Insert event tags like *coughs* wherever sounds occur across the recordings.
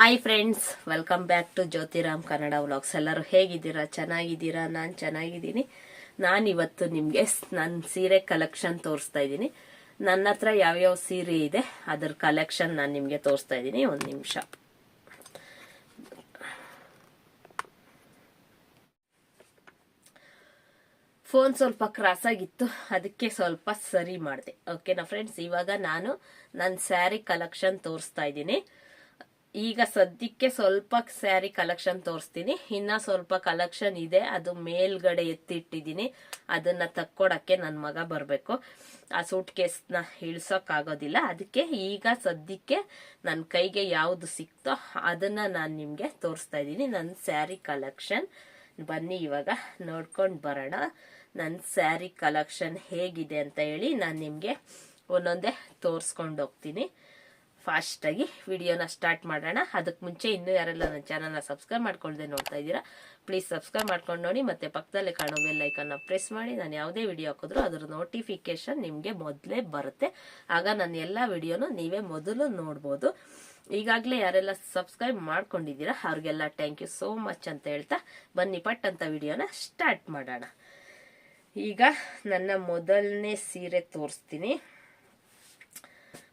Hi friends welcome back to Jyothiram Kannada vlogs ಎಲ್ಲರೂ ಹೇಗಿದ್ದೀರಾ? ಚೆನ್ನಾಗಿದ್ದೀರಾ? ನಾನು ಚೆನ್ನಾಗಿದ್ದೀನಿ. ನಾನು ಇವತ್ತು ನಿಮಗೆ ನನ್ನ ಸೀರೆ ಕಲೆಕ್ಷನ್ ತೋರಿಸ್ತಾ ಇದ್ದೀನಿ. ನನ್ನ ಹತ್ರ ಯಾವ್ಯಾವ ಸೀರೆ ಇದೆ, ಅದರ ಕಲೆಕ್ಷನ್ ನಾನು ನಿಮಗೆ ತೋರಿಸ್ತಾ ಇದ್ದೀನಿ. ಒಂದು ನಿಮಿಷ. ಫೋನ್ ಸ್ವಲ್ಪ ಕ್ರಾಸ್ ಆಗಿತ್ತು, ಅದಕ್ಕೆ ಸ್ವಲ್ಪ ಸರಿ ಮಾಡಿದೆ. ಓಕೆನಾ ಫ್ರೆಂಡ್ಸ್ ಇವಾಗ ನಾನು ನನ್ನ ಸ್ಯಾರಿ ಕಲೆಕ್ಷನ್ ತೋರಿಸ್ತಾ ಇದ್ದೀನಿ. ಈಗ ಸದ್ಯಕ್ಕೆ ಸ್ವಲ್ಪ ಸ್ಯಾರಿ ಕಲೆಕ್ಷನ್ ತೋರಿಸ್ತೀನಿ. ಇನ್ನ ಸ್ವಲ್ಪ ಕಲೆಕ್ಷನ್ ಇದೆ. ಅದು ಮೇಲ್ಗಡೆ ಎತ್ತಿಟ್ಟಿದ್ದೀನಿ. ಅದನ್ನ ತಕ್ಕೊಡಕ್ಕೆ ನನ್ನ ಮಗ ಬರಬೇಕು. ಆ ಸೂಟ್ ಕೇಸ್ನ ಇಳ್ಸೋಕ್ಕಾಗೋದಿಲ್ಲ. ಅದಕ್ಕೆ ಈಗ ಸದ್ಯಕ್ಕೆ ನನ್ನ ಕೈಗೆ ಯಾವುದು ಸಿಕ್ತೋ ಅದನ್ನ ನಾನು ನಿಮಗೆ ತೋರಿಸ್ತಾ ಇದ್ದೀನಿ. ನನ್ನ ಸ್ಯಾರಿ ಕಲೆಕ್ಷನ್. ಬನ್ನಿ ಇವಾಗ ನೋಡ್ಕೊಂಡು ಬರೋಣ. ನನ್ನ ಸ್ಯಾರಿ ಕಲೆಕ್ಷನ್ ಹೇಗಿದೆ ಅಂತ ಹೇಳಿ ನಾನು ನಿಮಗೆ ಒಂದೊಂದೇ ತೋರಿಸ್ಕೊಂಡು ಹೋಗ್ತೀನಿ. ಫಾಸ್ಟಾಗಿ ವಿಡಿಯೋನ ಸ್ಟಾರ್ಟ್ ಮಾಡೋಣ. ಅದಕ್ಕೆ ಮುಂಚೆ ಇನ್ನೂ ಯಾರೆಲ್ಲ ನನ್ನ ಚಾನಲ್ನ ಸಬ್ಸ್ಕ್ರೈಬ್ ಮಾಡ್ಕೊಳ್ದೆ ನೋಡ್ತಾ ಇದ್ದೀರಾ ಪ್ಲೀಸ್ ಸಬ್ಸ್ಕ್ರೈಬ್ ಮಾಡ್ಕೊಂಡು ನೋಡಿ. ಮತ್ತೆ ಪಕ್ಕದಲ್ಲೇ ಕಾಣೋ ಬೆಲ್ ಐಕನ್ನ ಪ್ರೆಸ್ ಮಾಡಿ. ನಾನು ಯಾವುದೇ ವಿಡಿಯೋ ಹಾಕಿದ್ರು ಅದರ ನೋಟಿಫಿಕೇಶನ್ ನಿಮಗೆ ಮೊದಲೇ ಬರುತ್ತೆ. ಆಗ ನನ್ನ ಎಲ್ಲ ವಿಡಿಯೋನು ನೀವೇ ಮೊದಲು ನೋಡ್ಬೋದು. ಈಗಾಗಲೇ ಯಾರೆಲ್ಲ ಸಬ್ಸ್ಕ್ರೈಬ್ ಮಾಡ್ಕೊಂಡಿದ್ದೀರಾ, ಅವ್ರಿಗೆಲ್ಲ ಥ್ಯಾಂಕ್ ಯು ಸೋ ಮಚ್ ಅಂತ ಹೇಳ್ತಾ ಬನ್ನಿ ಪಟ್ ಅಂತ ವಿಡಿಯೋನ ಸ್ಟಾರ್ಟ್ ಮಾಡೋಣ. ಈಗ ನನ್ನ ಮೊದಲನೇ ಸೀರೆ ತೋರಿಸ್ತೀನಿ.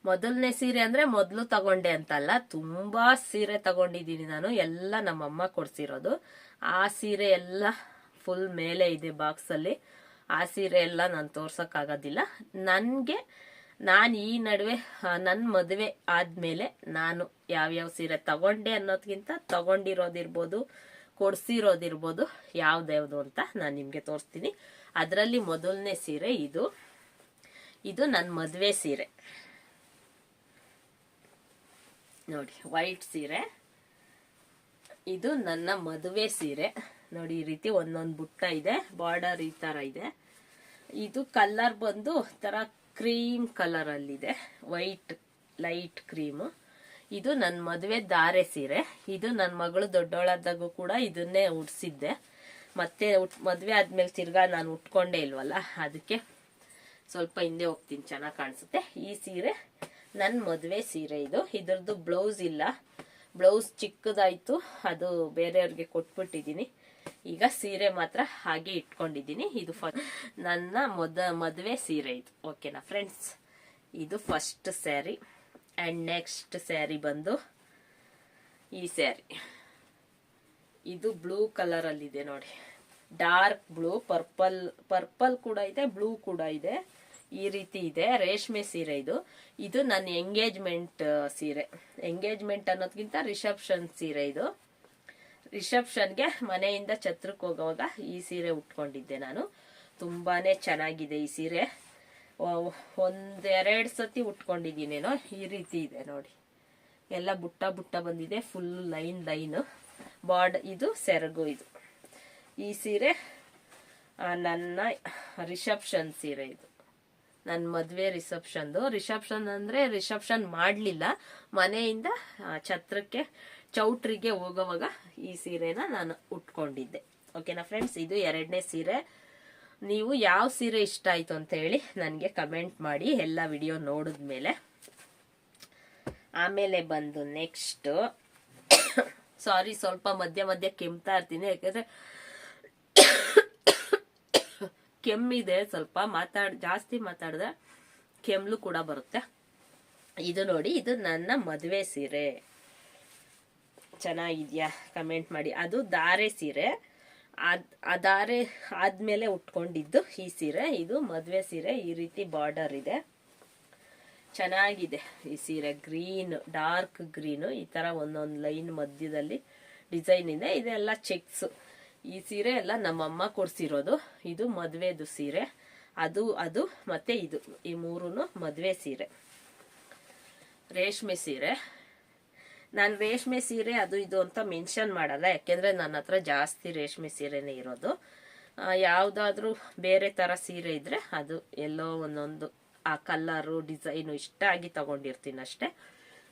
ಮೊದಲನೇ ಸೀರೆ ಅಂದ್ರೆ ಮೊದಲು ತಗೊಂಡೆ ಅಂತಲ್ಲ, ತುಂಬಾ ಸೀರೆ ತಗೊಂಡಿದ್ದೀನಿ ನಾನು. ಎಲ್ಲ ನಮ್ಮಮ್ಮ ಕೊಡ್ಸಿರೋದು. ಆ ಸೀರೆ ಎಲ್ಲ ಫುಲ್ ಮೇಲೆ ಇದೆ ಬಾಕ್ಸ್ ಅಲ್ಲಿ. ಆ ಸೀರೆ ಎಲ್ಲ ನಾನು ತೋರ್ಸಕ್ಕಾಗೋದಿಲ್ಲ. ನನಗೆ, ನಾನು ಈ ನಡುವೆ ನನ್ನ ಮದುವೆ ಆದ್ಮೇಲೆ ನಾನು ಯಾವ್ಯಾವ ಸೀರೆ ತಗೊಂಡೆ ಅನ್ನೋದ್ಕಿಂತ ತಗೊಂಡಿರೋದಿರ್ಬೋದು, ಕೊಡ್ಸಿರೋದಿರ್ಬೋದು, ಯಾವ್ದ್ಯಾವ್ದು ಅಂತ ನಾನು ನಿಮಗೆ ತೋರಿಸ್ತೀನಿ. ಅದರಲ್ಲಿ ಮೊದಲನೇ ಸೀರೆ ಇದು. ಇದು ನನ್ನ ಮದುವೆ ಸೀರೆ. ನೋಡಿ ವೈಟ್ ಸೀರೆ. ಇದು ನನ್ನ ಮದುವೆ ಸೀರೆ. ನೋಡಿ, ಈ ರೀತಿ ಒಂದೊಂದು ಬುಟ್ಟ ಇದೆ ಬಾರ್ಡರ್ ಈ ತರ ಇದೆ. ಇದು ಕಲರ್ ಬಂದು ತರ ಕ್ರೀಮ್ ಕಲರ್ ಅಲ್ಲಿದೆ. ವೈಟ್ ಲೈಟ್ ಕ್ರೀಮ್ ಇದು ನನ್ನ ಮದುವೆ ದಾರೆ ಸೀರೆ. ಇದು ನನ್ನ ಮಗಳು ದೊಡ್ಡವಳಾದಾಗೂ ಕೂಡ ಇದನ್ನೇ ಉಡ್ಸಿದ್ದೆ. ಮತ್ತೆ ಉಟ್, ಮದುವೆ ಆದ್ಮೇಲೆ ತಿರ್ಗಾ ನಾನು ಉಟ್ಕೊಂಡೇ ಇಲ್ವಲ್ಲ, ಅದಕ್ಕೆ ಸ್ವಲ್ಪ ಹಿಂದೆ ಹೋಗ್ತೀನಿ, ಚೆನ್ನಾಗಿ ಕಾಣಿಸುತ್ತೆ. ಈ ಸೀರೆ ನನ್ನ ಮದುವೆ ಸೀರೆ ಇದು. ಇದರದ್ದು ಬ್ಲೌಸ್ ಇಲ್ಲ. ಬ್ಲೌಸ್ ಚಿಕ್ಕದಾಯಿತು. ಅದು ಬೇರೆಯವ್ರಿಗೆ ಕೊಟ್ಬಿಟ್ಟಿದ್ದೀನಿ ಈಗ ಸೀರೆ ಮಾತ್ರ ಹಾಗೆ ಇಟ್ಕೊಂಡಿದ್ದೀನಿ ಇದು ಫ ನನ್ನ ಮೊದ, ಮದುವೆ ಸೀರೆ ಇದು. ಓಕೆನಾ ಫ್ರೆಂಡ್ಸ್ ಇದು first sari and next sari ಬಂದು ಈ ಸ್ಯಾರಿ ಇದು ಬ್ಲೂ ಕಲರಲ್ಲಿದೆ ನೋಡಿ. ಡಾರ್ಕ್ ಬ್ಲೂ ಪರ್ಪಲ್ ಪರ್ಪಲ್ ಕೂಡ ಇದೆ ಬ್ಲೂ ಕೂಡ ಇದೆ. ಈ ರೀತಿ ಇದೆ, ರೇಷ್ಮೆ ಸೀರೆ ಇದು. ಇದು ನನ್ನ ಎಂಗೇಜ್ಮೆಂಟ್ ಸೀರೆ. ಎಂಗೇಜ್ಮೆಂಟ್ ಅನ್ನೋದ್ಕಿಂತ ರಿಸೆಪ್ಷನ್ ಸೀರೆ ಇದು. ರಿಸೆಪ್ಷನ್ಗೆ ಮನೆಯಿಂದ ಛತ್ರಕ್ಕೆ ಹೋಗುವಾಗ ಈ ಸೀರೆ ಉಟ್ಕೊಂಡಿದ್ದೆ ನಾನು. ತುಂಬಾನೇ ಚೆನ್ನಾಗಿದೆ ಈ ಸೀರೆ. ಒಂದೆರಡು ಸತಿ ಉಟ್ಕೊಂಡಿದ್ದೀನೇನೋ, ಈ ರೀತಿ ಇದೆ ನೋಡಿ. ಎಲ್ಲ ಬುಟ್ಟ ಬುಟ್ಟ ಬಂದಿದೆ ಫುಲ್ ಲೈನ್ ಲೈನು. ಬಾರ್ಡ್ ಇದು ಸೆರಗು ಇದು. ಈ ಸೀರೆ ನನ್ನ ರಿಸೆಪ್ಷನ್ ಸೀರೆ ಇದು. ನನ್ನ ಮದುವೆ ರಿಸೆಪ್ಷನ್ದು. ರಿಸೆಪ್ಷನ್ ಅಂದರೆ ರಿಸೆಪ್ಷನ್ ಮಾಡಲಿಲ್ಲ. ಮನೆಯಿಂದ ಛತ್ರಕ್ಕೆ, ಚೌಟ್ರಿಗೆ ಹೋಗೋವಾಗ ಈ ಸೀರೆನ ನಾನು ಉಟ್ಕೊಂಡಿದ್ದೆ. ಓಕೆನಾ ಫ್ರೆಂಡ್ಸ್ ಇದು ಎರಡನೇ ಸೀರೆ. ನೀವು ಯಾವ ಸೀರೆ ಇಷ್ಟ ಆಯಿತು ಅಂತ ಹೇಳಿ ನನಗೆ ಕಮೆಂಟ್ ಮಾಡಿ, ಎಲ್ಲ ವಿಡಿಯೋ ನೋಡಿದ್ಮೇಲೆ. ಆಮೇಲೆ ಬಂದು ನೆಕ್ಸ್ಟು ಸಾರಿ *coughs* ಸ್ವಲ್ಪ ಮಧ್ಯ ಮಧ್ಯ ಕೆಮ್ತಾ ಇರ್ತೀನಿ. ಯಾಕಂದ್ರೆ ಕೆಮ್ಮಿದೆ ಸ್ವಲ್ಪ ಮಾತಾಡ್, ಜಾಸ್ತಿ ಮಾತಾಡಿದ್ರೆ ಕೆಮ್ಲು ಕೂಡ ಬರುತ್ತೆ. ಇದು ನೋಡಿ, ಇದು ನನ್ನ ಮದುವೆ ಸೀರೆ. ಚೆನ್ನಾಗಿದ್ಯಾ? ಕಮೆಂಟ್ ಮಾಡಿ. ಅದು ದಾರೆ ಸೀರೆ. ಆ ದಾರೆ ಆದ್ಮೇಲೆ ಉಟ್ಕೊಂಡಿದ್ದು ಈ ಸೀರೆ. ಇದು ಮದುವೆ ಸೀರೆ, ಈ ರೀತಿ ಬಾರ್ಡರ್ ಇದೆ. ಚೆನ್ನಾಗಿದೆ ಈ ಸೀರೆ. ಗ್ರೀನ್ ಡಾರ್ಕ್ ಗ್ರೀನು ಈ ತರ ಒಂದೊಂದು ಲೈನ್ ಮಧ್ಯದಲ್ಲಿ ಡಿಸೈನ್ ಇದೆ. ಇದೆಲ್ಲ ಚೆಕ್ಸ್ ಈ ಸೀರೆ ಎಲ್ಲ ನಮ್ಮಮ್ಮ ಕೊಡ್ಸಿರೋದು. ಇದು ಮದುವೆದು ಸೀರೆ. ಅದು ಅದು, ಮತ್ತೆ ಇದು. ಈ ಮೂರೂ ಮದುವೆ ಸೀರೆ. ರೇಷ್ಮೆ ಸೀರೆ. ನಾನು ರೇಷ್ಮೆ ಸೀರೆ, ಅದು, ಇದು ಅಂತ ಮೆನ್ಷನ್ ಮಾಡಲ್ಲ. ಯಾಕೆಂದ್ರೆ ನನ್ನ ಹತ್ರ ಜಾಸ್ತಿ ರೇಷ್ಮೆ ಸೀರೆನೇ ಇರೋದು. ಯಾವುದಾದ್ರೂ ಬೇರೆ ಥರ ಸೀರೆ ಇದ್ರೆ ಅದು ಎಲ್ಲೋ ಒಂದೊಂದು, ಆ ಕಲ್ಲರು, ಡಿಸೈನು ಇಷ್ಟ ಆಗಿ ತಗೊಂಡಿರ್ತೀನಿ ಅಷ್ಟೇ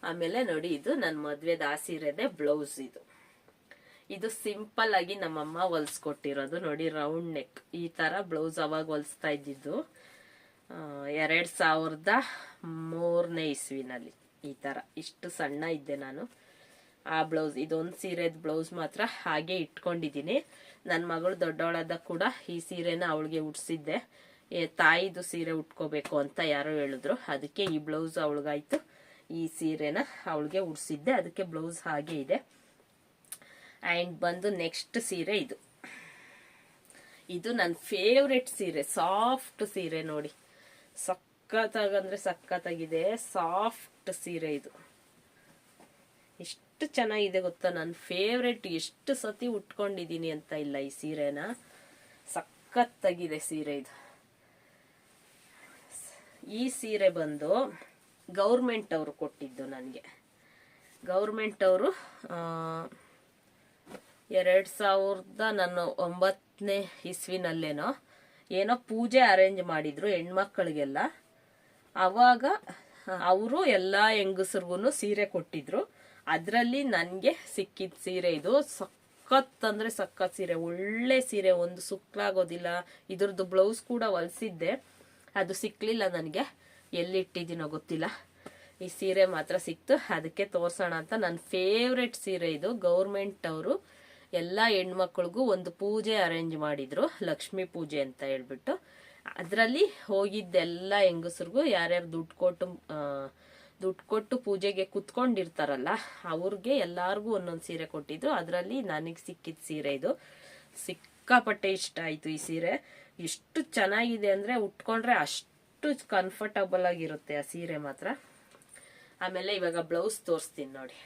ಆಮೇಲೆ ನೋಡಿ, ಇದು ನನ್ನ ಮದ್ವೆದ ಆ ಸೀರೆದೇ ಬ್ಲೌಸ್ ಇದು. ಇದು ಸಿಂಪಲ್ ಆಗಿ ನಮ್ಮಮ್ಮ ಹೊಲ್ಸ್ಕೊಟ್ಟಿರೋದು. ನೋಡಿ ರೌಂಡ್ ನೆಕ್ ಈ ತರ ಬ್ಲೌಸ್ ಅವಾಗ ಹೊಲಿಸ್ತಾ ಇದ್ದಿದ್ದು. ಎರಡ್ ಸಾವಿರದ ಮೂರನೇ ಇಸ್ವಿನಲ್ಲಿ ಈ ತರ. ಇಷ್ಟು ಸಣ್ಣ ಇದ್ದೆ ನಾನು. ಆ ಬ್ಲೌಸ್ ಇದೊಂದು ಸೀರೆದ ಬ್ಲೌಸ್ ಮಾತ್ರ ಹಾಗೆ ಇಟ್ಕೊಂಡಿದ್ದೀನಿ. ನನ್ನ ಮಗಳು ದೊಡ್ಡವಳಾದ ಕೂಡ ಈ ಸೀರೆನ ಅವಳಿಗೆ ಉಟ್ಸಿದ್ದೆ. ತಾಯಿದು ಸೀರೆ ಉಟ್ಕೋಬೇಕು ಅಂತ ಯಾರೋ ಹೇಳಿದ್ರು. ಅದಕ್ಕೆ ಈ ಬ್ಲೌಸ್ ಅವಳಿಗಾಯ್ತು. ಈ ಸೀರೆನ ಅವಳಿಗೆ ಉಡ್ಸಿದ್ದೆ ಅದಕ್ಕೆ ಬ್ಲೌಸ್ ಹಾಗೆ ಇದೆ. ಆ್ಯಂಡ್ ಬಂದು ನೆಕ್ಸ್ಟ್ ಸೀರೆ ಇದು. ಇದು ನನ್ನ ಫೇವ್ರೆಟ್ ಸೀರೆ ಸಾಫ್ಟ್ ಸೀರೆ ನೋಡಿ. ಸಖತ್ತಾಗಂದ್ರೆ ಸಖತ್ತಾಗಿದೆ ಸಾಫ್ಟ್ ಸೀರೆ ಇದು. ಎಷ್ಟು ಚೆನ್ನಾಗಿದೆ ಗೊತ್ತಾ? ನನ್ನ ಫೇವ್ರೆಟ್ ಎಷ್ಟು ಸತಿ ಉಟ್ಕೊಂಡಿದ್ದೀನಿ ಅಂತ ಇಲ್ಲ ಈ ಸೀರೆನ. ಸಖತ್ತಾಗಿದೆ ಸೀರೆ ಇದು. ಈ ಸೀರೆ ಬಂದು ಗೌರ್ಮೆಂಟ್ ಅವರು ಕೊಟ್ಟಿದ್ದು ನನಗೆ. ಗೌರ್ಮೆಂಟ್ ಅವರು ಎರಡು ಸಾವಿರದ ನಾನು ಒಂಬತ್ತನೇ ಇಸ್ವಿನಲ್ಲೇನೋ, ಏನೋ ಪೂಜೆ ಅರೇಂಜ್ ಮಾಡಿದ್ರು ಹೆಣ್ಮಕ್ಳಿಗೆಲ್ಲ. ಅವಾಗ, ಅವರು ಎಲ್ಲ ಹೆಂಗಸ್ರಿಗೂ ಸೀರೆ ಕೊಟ್ಟಿದ್ರು. ಅದರಲ್ಲಿ ನನಗೆ ಸಿಕ್ಕಿದ ಸೀರೆ ಇದು ಸಖತ್ ಅಂದರೆ ಸಖತ್ ಸೀರೆ, ಒಳ್ಳೆ ಸೀರೆ, ಒಂದು ಸುಕ್ಕಲಾಗೋದಿಲ್ಲ ಇದ್ರದ್ದು ಬ್ಲೌಸ್ ಕೂಡ ಹೊಲಿಸಿದ್ದೆ. ಅದು ಸಿಕ್ಕಲಿಲ್ಲ ನನಗೆ. ಎಲ್ಲಿಟ್ಟಿದ್ದೀನೋ ಗೊತ್ತಿಲ್ಲ. ಈ ಸೀರೆ ಮಾತ್ರ ಸಿಕ್ತು. ಅದಕ್ಕೆ ತೋರಿಸೋಣ ಅಂತ. ನನ್ನ ಫೇವ್ರೆಟ್ ಸೀರೆ ಇದು, ಗೌರ್ಮೆಂಟ್ ಅವರು ಎಲ್ಲ ಹೆಣ್ಮಕ್ಳಿಗೂ ಒಂದು ಪೂಜೆ ಅರೇಂಜ್ ಮಾಡಿದ್ರು, ಲಕ್ಷ್ಮಿ ಪೂಜೆ ಅಂತ ಹೇಳ್ಬಿಟ್ಟು. ಅದರಲ್ಲಿ ಹೋಗಿದ್ದೆಲ್ಲ ಹೆಂಗಸ್ರಿಗೂ ಯಾರ್ಯಾರು ದುಡ್ಡು ಕೊಟ್ಟು ದುಡ್ಡು ಕೊಟ್ಟು ಪೂಜೆಗೆ ಕುತ್ಕೊಂಡಿರ್ತಾರಲ್ಲ, ಅವ್ರಿಗೆ ಎಲ್ಲಾರ್ಗೂ ಒಂದೊಂದು ಸೀರೆ ಕೊಟ್ಟಿದ್ರು. ಅದರಲ್ಲಿ ನನಗೆ ಸಿಕ್ಕಿದ ಸೀರೆ ಇದು. ಸಿಕ್ಕಾಪಟ್ಟೆ ಇಷ್ಟ ಆಯ್ತು ಈ ಸೀರೆ. ಎಷ್ಟು ಚೆನ್ನಾಗಿದೆ ಅಂದ್ರೆ ಉಟ್ಕೊಂಡ್ರೆ ಅಷ್ಟು ಕಂಫರ್ಟಬಲ್ ಆಗಿರುತ್ತೆ ಆ ಸೀರೆ ಮಾತ್ರ. ಆಮೇಲೆ ಇವಾಗ ಬ್ಲೌಸ್ ತೋರಿಸ್ತೀನಿ ನೋಡಿ.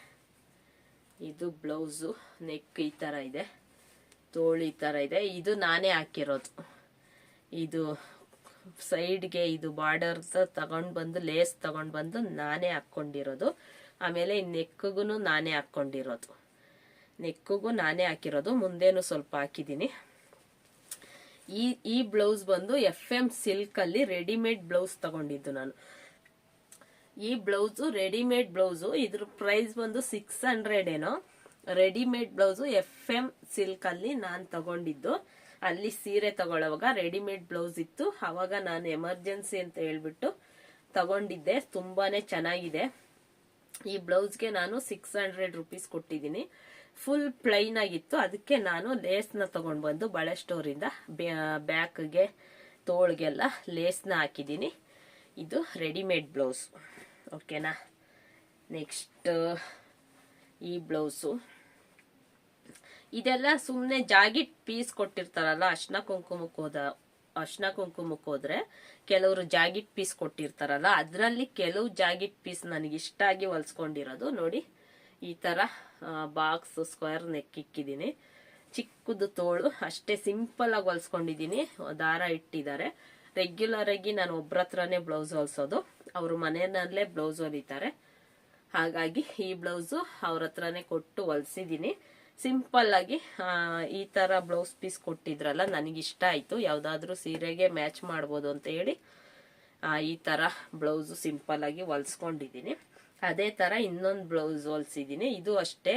ಇದು ಬ್ಲೌಸು, ನೆಕ್ ಈ ಥರ ಇದೆ, ತೋಳು ಈ ಥರ ಇದೆ. ಇದು ನಾನೇ ಹಾಕಿರೋದು. ಇದು ಸೈಡ್ಗೆ ಇದು ಬಾರ್ಡರ್ ತಗೊಂಡು ಬಂದು, ಲೇಸ್ ತಗೊಂಡು ಬಂದು ನಾನೇ ಹಾಕ್ಕೊಂಡಿರೋದು. ಆಮೇಲೆ ಈ ನೆಕ್ಗೂ ನಾನೇ ಹಾಕ್ಕೊಂಡಿರೋದು. ನೆಕ್ಕಿಗೂ ನಾನೇ ಹಾಕಿರೋದು. ಮುಂದೇನು ಸ್ವಲ್ಪ ಹಾಕಿದ್ದೀನಿ. ಈ ಈ ಬ್ಲೌಸ್ ಬಂದು ಎಫ್ ಎಂ ಸಿಲ್ಕಲ್ಲಿ ರೆಡಿಮೇಡ್ ಬ್ಲೌಸ್ ತಗೊಂಡಿದ್ದು ನಾನು. ಈ ಬ್ಲೌಸು ರೆಡಿಮೇಡ್ ಬ್ಲೌಸು. ಇದ್ರ ಪ್ರೈಸ್ ಬಂದು ಸಿಕ್ಸ್ ಹಂಡ್ರೆಡ್ ಏನೋ. Readymade blouse F M silk ಅಲ್ಲಿ ನಾನು ತಗೊಂಡಿದ್ದು. ಅಲ್ಲಿ ಸೀರೆ ತಗೊಳ್ಳೋವಾಗ ರೆಡಿಮೇಡ್ ಬ್ಲೌಸ್ ಇತ್ತು. ಅವಾಗ ನಾನು ಎಮರ್ಜೆನ್ಸಿ ಅಂತ ಹೇಳ್ಬಿಟ್ಟು ತಗೊಂಡಿದ್ದೆ. ತುಂಬಾನೇ ಚೆನ್ನಾಗಿದೆ. ಈ ಬ್ಲೌಸ್ಗೆ ನಾನು ಸಿಕ್ಸ್ ಹಂಡ್ರೆಡ್ ರುಪೀಸ್ ಕೊಟ್ಟಿದ್ದೀನಿ. ಫುಲ್ ಪ್ಲೈನ್ ಆಗಿತ್ತು. ಅದಕ್ಕೆ ನಾನು ಲೇಸ್ನ ತಗೊಂಡು ಬಂದು ಬಳೆ ಸ್ಟೋರಿಂದ ಬ್ಯಾಕ್ಗೆ ತೋಳ್ಗೆಲ್ಲ ಲೇಸ್ನ ಹಾಕಿದ್ದೀನಿ. ಇದು ರೆಡಿಮೇಡ್ ಬ್ಲೌಸ್. ಓಕೆನಾ ನೆಕ್ಸ್ಟ್ ಈ ಬ್ಲೌಸು ಇದೆಲ್ಲ ಸುಮ್ಮನೆ ಜಾಗಿಟ್ ಪೀಸ್ ಕೊಟ್ಟಿರ್ತಾರಲ್ಲ ಅಶ್ನ ಕುಂಕುಮಕ್ಕೆ ಹೋದ ಅಶ್ನ ಕುಂಕುಮಕ್ಕೆ ಹೋದ್ರೆ ಕೆಲವರು ಜಾಗಿಟ್ ಪೀಸ್ ಕೊಟ್ಟಿರ್ತಾರಲ್ಲ, ಅದರಲ್ಲಿ ಕೆಲವು ಜಾಗಿಟ್ ಪೀಸ್ ನನಗೆ ಇಷ್ಟ ಆಗಿ ಹೊಲ್ಸ್ಕೊಂಡಿರೋದು. ನೋಡಿ, ಈ ತರ ಬಾಕ್ಸ್ ಸ್ಕ್ವೇರ್ ನೆಕ್ ಇಕ್ಕಿದ್ದೀನಿ. ಚಿಕ್ಕದು ತೋಳು, ಅಷ್ಟೇ ಸಿಂಪಲ್ ಆಗಿ ಹೊಲ್ಸ್ಕೊಂಡಿದ್ದೀನಿ. ದಾರ ಇಟ್ಟಿದ್ದಾರೆ. ರೆಗ್ಯುಲರ್ ಆಗಿ ನಾನು ಒಬ್ರ ಹತ್ರನೇ ಬ್ಲೌಸ್ ಹೊಲ್ಸೋದು. ಅವರು ಮನೆಯಲ್ಲೇ ಬ್ಲೌಸ್ ಹೊಲಿತಾರೆ. ಹಾಗಾಗಿ ಈ ಬ್ಲೌಸು ಅವ್ರ ಹತ್ರನೇ ಕೊಟ್ಟು ಹೊಲ್ಸಿದ್ದೀನಿ ಸಿಂಪಲ್ ಆಗಿ ಈ ತರ ಬ್ಲೌಸ್ ಪೀಸ್ ಕೊಟ್ಟಿದ್ರಲ್ಲ ನನಗೆ ಇಷ್ಟ ಆಯ್ತು. ಯಾವ್ದಾದ್ರು ಸೀರೆಗೆ ಮ್ಯಾಚ್ ಮಾಡ್ಬೋದು ಅಂತ ಹೇಳಿ ಈ ತರ ಬ್ಲೌಸ್ ಸಿಂಪಲ್ ಆಗಿ ಹೊಲ್ಸ್ಕೊಂಡಿದ್ದೀನಿ ಅದೇ ತರ ಇನ್ನೊಂದು ಬ್ಲೌಸ್ ಹೊಲ್ಸಿದ್ದೀನಿ ಇದು ಅಷ್ಟೇ.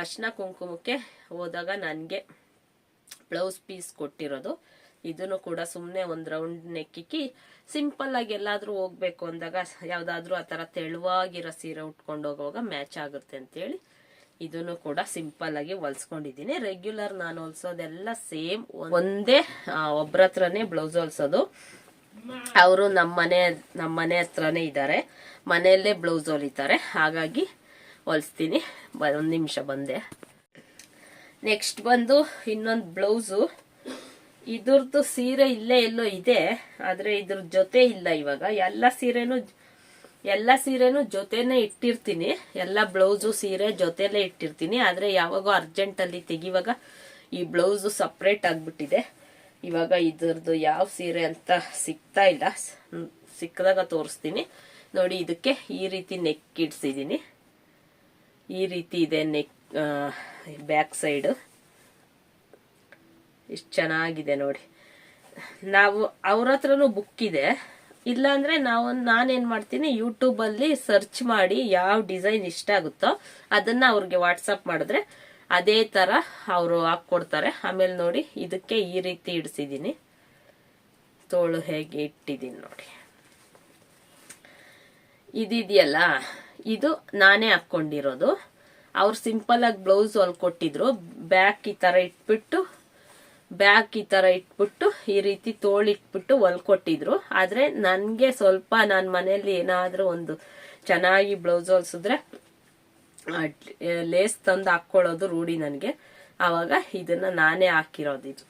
ಅರ್ಶಿನ ಕುಂಕುಮಕ್ಕೆ ಹೋದಾಗ ನನಗೆ ಬ್ಲೌಸ್ ಪೀಸ್ ಕೊಟ್ಟಿರೋದು. ಇದನ್ನು ಕೂಡ ಸುಮ್ಮನೆ ಒಂದು ರೌಂಡ್ ನೆಕ್ಕಿಕ್ಕಿ ಸಿಂಪಲ್ ಆಗಿ ಎಲ್ಲಾದ್ರೂ ಹೋಗ್ಬೇಕು ಅಂದಾಗ ಯಾವುದಾದ್ರೂ ಆ ಥರ ತೆಳುವಾಗಿರೋ ಸೀರೆ ಉಟ್ಕೊಂಡು ಹೋಗುವಾಗ ಮ್ಯಾಚ್ ಆಗುತ್ತೆ ಅಂತೇಳಿ ಇದನ್ನು ಕೂಡ ಸಿಂಪಲ್ ಆಗಿ ಹೊಲ್ಸ್ಕೊಂಡಿದ್ದೀನಿ. ರೆಗ್ಯುಲರ್ ನಾನು ಹೊಲ್ಸೋದೆಲ್ಲ ಸೇಮ್ ಒಂದೇ ಒಬ್ರ ಹತ್ರನೇ ಬ್ಲೌಸ್ ಹೊಲ್ಸೋದು. ಅವರು ನಮ್ಮ ಮನೆ ನಮ್ಮ ಮನೆ ಹತ್ರನೇ ಇದ್ದಾರೆ. ಮನೆಯಲ್ಲೇ ಬ್ಲೌಸ್ ಹೊಲಿತಾರೆ. ಹಾಗಾಗಿ ಹೊಲಿಸ್ತೀನಿ. ಒಂದು ನಿಮಿಷ ಬಂದೆ. ನೆಕ್ಸ್ಟ್ ಬಂದು ಇನ್ನೊಂದು ಬ್ಲೌಸು ಇದ್ರದ್ದು ಸೀರೆ ಇಲ್ಲೇ ಎಲ್ಲೋ ಇದೆ, ಆದ್ರೆ ಇದ್ರ ಜೊತೆ ಇಲ್ಲ ಇವಾಗ. ಎಲ್ಲ ಸೀರೆನು ಎಲ್ಲ ಸೀರೆನು ಜೊತೆನೆ ಇಟ್ಟಿರ್ತೀನಿ. ಎಲ್ಲ ಬ್ಲೌಸು ಸೀರೆ ಜೊತೆಲೆ ಇಟ್ಟಿರ್ತೀನಿ. ಆದ್ರೆ ಯಾವಾಗೋ ಅರ್ಜೆಂಟಲ್ಲಿ ತೆಗಿವಾಗ ಈ ಬ್ಲೌಸು ಸಪ್ರೇಟ್ ಆಗ್ಬಿಟ್ಟಿದೆ. ಇವಾಗ ಇದ್ರದ್ದು ಯಾವ ಸೀರೆ ಅಂತ ಸಿಗ್ತಾ ಇಲ್ಲ. ಸಿಕ್ಕದಾಗ ತೋರಿಸ್ತೀನಿ. ನೋಡಿ, ಇದಕ್ಕೆ ಈ ರೀತಿ ನೆಕ್ ಇಡ್ಸಿದ್ದೀನಿ. ಈ ರೀತಿ ಇದೆ ನೆಕ್ ಬ್ಯಾಕ್ ಸೈಡ್ ಇಷ್ಟು ಚೆನ್ನಾಗಿದೆ ನೋಡಿ. ನಾವು ಅವ್ರ ಹತ್ರನೂ ಬುಕ್ ಇದೆ. ಇಲ್ಲಾಂದ್ರೆ ನಾವು ನಾನೇನ್ ಮಾಡ್ತೀನಿ ಯೂಟ್ಯೂಬಲ್ಲಿ ಸರ್ಚ್ ಮಾಡಿ ಯಾವ ಡಿಸೈನ್ ಇಷ್ಟ ಆಗುತ್ತೋ ಅದನ್ನ ಅವ್ರಿಗೆ ವಾಟ್ಸಪ್ ಮಾಡಿದ್ರೆ ಅದೇ ತರ ಅವರು ಹಾಕ್ಕೊಡ್ತಾರೆ. ಆಮೇಲೆ ನೋಡಿ ಇದಕ್ಕೆ ಈ ರೀತಿ ಇಡಿಸಿದ್ದೀನಿ ತೋಳು ಹೇಗೆ ಇಟ್ಟಿದ್ದೀನಿ ನೋಡಿ. ಇದಿದೆಯಲ್ಲ, ಇದು ನಾನೇ ಹಾಕ್ಕೊಂಡಿರೋದು. ಅವ್ರು ಸಿಂಪಲ್ ಆಗಿ ಬ್ಲೌಸ್ ಹೊಲ್ಕೊಟ್ಟಿದ್ರು ಬ್ಯಾಕ್ ಈ ತರ ಇಟ್ಬಿಟ್ಟು ಬ್ಯಾಕ್ ಈ ತರ ಇಟ್ಬಿಟ್ಟು, ಈ ರೀತಿ ತೋಳಿಟ್ಬಿಟ್ಟು ಹೊಲ್ಕೊಟ್ಟಿದ್ರು. ಆದ್ರೆ ನನ್ಗೆ ಸ್ವಲ್ಪ ನಾನು ಮನೆಯಲ್ಲಿ ಏನಾದ್ರೂ ಒಂದು ಚೆನ್ನಾಗಿ ಬ್ಲೌಸ್ ಹೊಲ್ಸಿದ್ರೆ ಲೇಸ್ ತಂದು ಹಾಕೊಳ್ಳೋದು ರೂಢಿ ನನಗೆ. ಆವಾಗ ಇದನ್ನ ನಾನೇ ಹಾಕಿರೋದು ಇದು.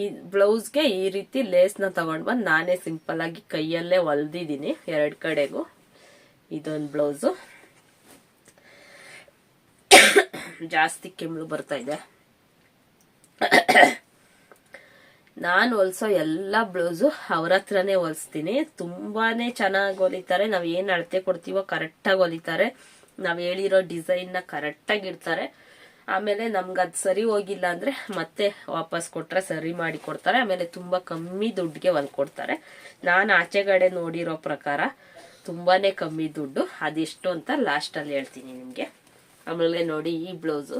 ಈ ಬ್ಲೌಸ್ಗೆ ಈ ರೀತಿ ಲೇಸ್ನ ತಗೊಂಡ್ ಬಂದು ನಾನೇ ಸಿಂಪಲ್ ಆಗಿ ಕೈಯಲ್ಲೇ ಹೊಲ್ದಿದ್ದೀನಿ ಎರಡ್ ಕಡೆಗೂ. ಇದೊಂದು ಬ್ಲೌಸು. ಜಾಸ್ತಿ ಕೆಮ್ಮು ಬರ್ತಾ ಇದೆ. ನಾನು ಹೊಲ್ಸೋ ಎಲ್ಲ ಬ್ಲೌಸು ಅವ್ರ ಹತ್ರನೇ ಹೊಲಿಸ್ತೀನಿ. ತುಂಬಾನೇ ಚೆನ್ನಾಗಿ ಹೊಲಿತಾರೆ. ನಾವು ಏನು ಅಳತೆ ಕೊಡ್ತೀವೋ ಕರೆಕ್ಟಾಗಿ ಹೊಲಿತಾರೆ. ನಾವು ಹೇಳಿರೋ ಡಿಸೈನ್ನ ಕರೆಕ್ಟಾಗಿ ಇಡ್ತಾರೆ. ಆಮೇಲೆ ನಮ್ಗೆ ಅದು ಸರಿ ಹೋಗಿಲ್ಲ ಅಂದ್ರೆ ಮತ್ತೆ ವಾಪಸ್ ಕೊಟ್ರೆ ಸರಿ ಮಾಡಿ ಕೊಡ್ತಾರೆ. ಆಮೇಲೆ ತುಂಬಾ ಕಮ್ಮಿ ದುಡ್ಡಿಗೆ ಹೊಲ್ಕೊಡ್ತಾರೆ. ನಾನು ಆಚೆಗಡೆ ನೋಡಿರೋ ಪ್ರಕಾರ ತುಂಬಾನೇ ಕಮ್ಮಿ ದುಡ್ಡು. ಅದೆಷ್ಟು ಅಂತ ಲಾಸ್ಟಲ್ಲಿ ಹೇಳ್ತೀನಿ ನಿಮಗೆ. ಆಮೇಲೆ ನೋಡಿ ಈ ಬ್ಲೌಸು.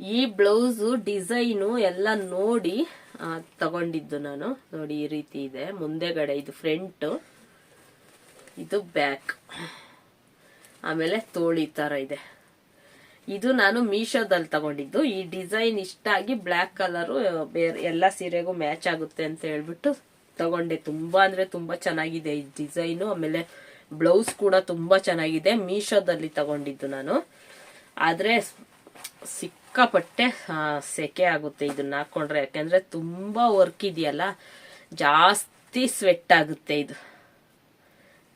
ಈ ಬ್ಲೌಸು ಡಿಸೈನು ಎಲ್ಲ ನೋಡಿ ತಗೊಂಡಿದ್ದು ನಾನು. ನೋಡಿ ಈ ರೀತಿ ಇದೆ. ಮುಂದೆಗಡೆ ಇದು ಫ್ರಂಟ್. ಇದು ಬ್ಯಾಕ್. ಆಮೇಲೆ ತೋಳಿ ತರ ಇದೆ. ಇದು ನಾನು ಮೀಶೋದಲ್ಲಿ ತಗೊಂಡಿದ್ದು. ಈ ಡಿಸೈನ್ ಇಷ್ಟ ಆಗಿ ಬ್ಲ್ಯಾಕ್ ಕಲರು, ಬೇರೆ ಎಲ್ಲ ಸೀರೆಗೂ ಮ್ಯಾಚ್ ಆಗುತ್ತೆ ಅಂತ ಹೇಳ್ಬಿಟ್ಟು ತಗೊಂಡೆ. ತುಂಬಾ ಅಂದ್ರೆ ತುಂಬಾ ಚೆನ್ನಾಗಿದೆ ಈ ಡಿಸೈನು. ಆಮೇಲೆ ಬ್ಲೌಸ್ ಕೂಡ ತುಂಬಾ ಚೆನ್ನಾಗಿದೆ. ಮೀಶೋದಲ್ಲಿ ತಗೊಂಡಿದ್ದು ನಾನು. ಆದ್ರೆ ಸಿಕ್ಕಾಪಟ್ಟೆ ಸೆಕೆ ಆಗುತ್ತೆ ಇದನ್ನ ಹಾಕೊಂಡ್ರೆ. ಯಾಕಂದ್ರೆ ತುಂಬಾ ವರ್ಕ್ ಇದೆಯಲ್ಲ. ಜಾಸ್ತಿ ಸ್ವೆಟ್ ಆಗುತ್ತೆ ಇದು.